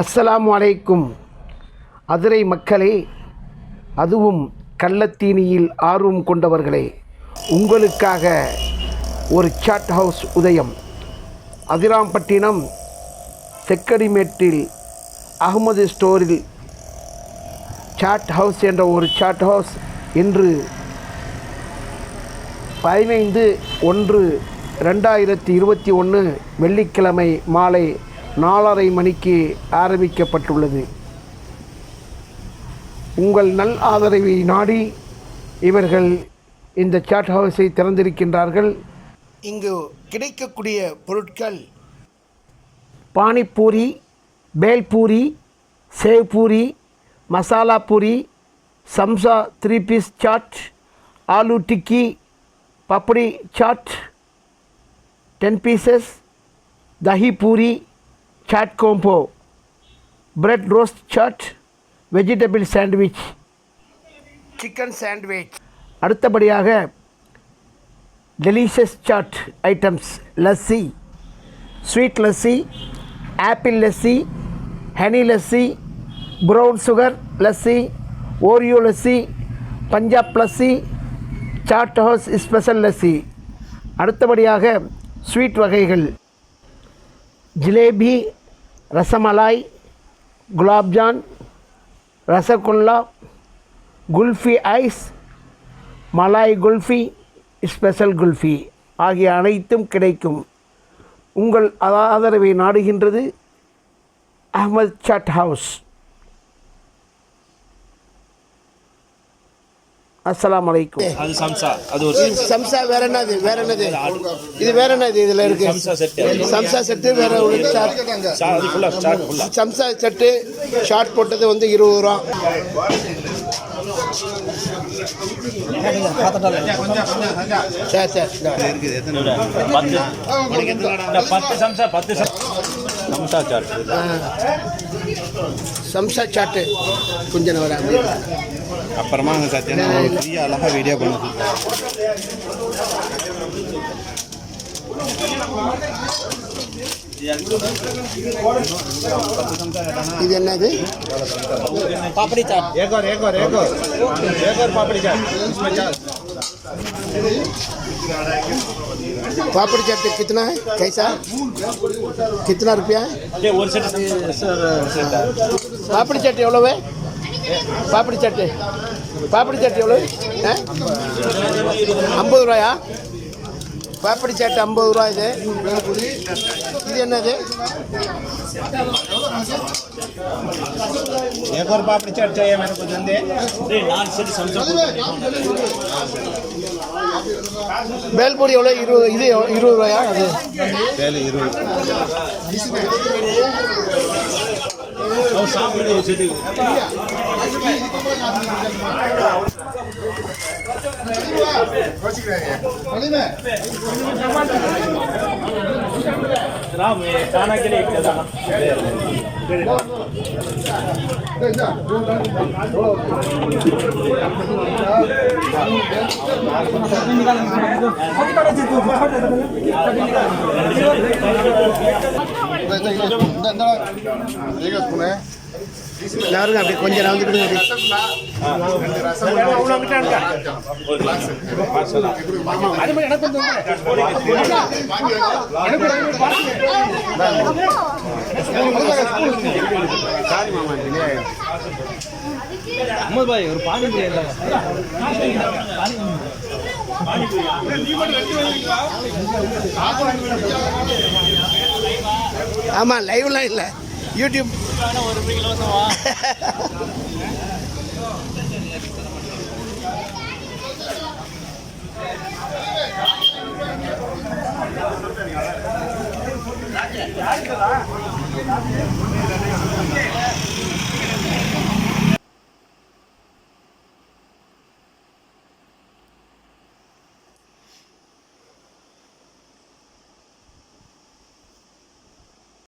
அஸ்ஸலாமு அலைக்கும். அதிரை மக்களே அதுவும் கள்ளத்தீனியில் ஆர்வம் கொண்டவர்களே உங்களுக்காக ஒரு சாட் ஹவுஸ் உதயம். அதிராம்பட்டினம் செக்கடிமேட்டில் அகமது ஸ்டோரில் சாட் ஹவுஸ் என்ற ஒரு சாட் ஹவுஸ் இன்று பதினைந்து ஒன்று ரெண்டாயிரத்தி இருபத்தி ஒன்று வெள்ளிக்கிழமை மாலை நாலரை மணிக்கு ஆரம்பிக்கப்பட்டுள்ளது. உங்கள் நல் ஆதரவை நாடி இவர்கள் இந்த சாட் ஹவுஸை திறந்திருக்கின்றார்கள். இங்கு கிடைக்கக்கூடிய பொருட்கள் panipuri bhelpuri sevpuri masala puri samosa three piece chaat aloo tikki papdi chaat ten pieces dahi puri chaat combo bread roast chaat vegetable sandwich chicken sandwich அடுத்தபடியாக delicious chaat items lassi sweet lassi apple lassi honey lassi brown sugar lassi Oreo lassi Punjab lassi chaat house special lassi அடுத்தபடியாக sweet வகைகள். Jalebi rasmalai gulab jamun rasgulla kulfi ice malai kulfi special kulfi ஆகிய அனைத்தும் கிடைக்கும். உங்கள் ஆதரவை நாடுகின்றது Ahmad chat house. அஸ்ஸலாமு அலைக்கும். அது சம்சா. அது ஒரு சம்சா வேற என்னது? வேற என்னது? இது வேற என்னது இதுல இருக்கு? சம்சா செட் சம்சா செட்டு வேற ஒரு சம்சா செட்டு ஷார்ட் போட்டது வந்து இருபது ரூபா. சரி சரி. பத்து. சம்சா பத்து சம்- சம்சா. समसा चाट समसा है पापड़ी चाट। एक और एक और एक और। एक और पापड़ी चाट। पापड़ी चाट इसमें चाट पापड़ी चाट कितना है कैसा कितना रुपया है ये ஒரு செட் சார் பாப்படி சட்டு எவ்வளவு பாப்படி சட்டு பாப்படி சட்டு எவ்வளவு ஆ? ஐம்பது ரூபாயா பாப்படி சட்டு ஐம்பது ரூபா இது இது என்னது एक और पापड़ी चाट चाहिए मेरे को जल्दी நாலு செட் சம்சா பேல்பூரி எவ்வளோ இருபது இது எவ்வளோ? இருபது ரூபாயா அது पहले हीरो சாப்பிடு ஒரு செட்டு राम ये खाना के लिए एक दाना யாருங்க அப்படி கொஞ்சம் நான் வந்துக்கிட்டு அஹமத் பாய் ஒரு பானி ஆமா லைவ்லாம் இல்லை. யூடியூப் ஒரு யாருக்கு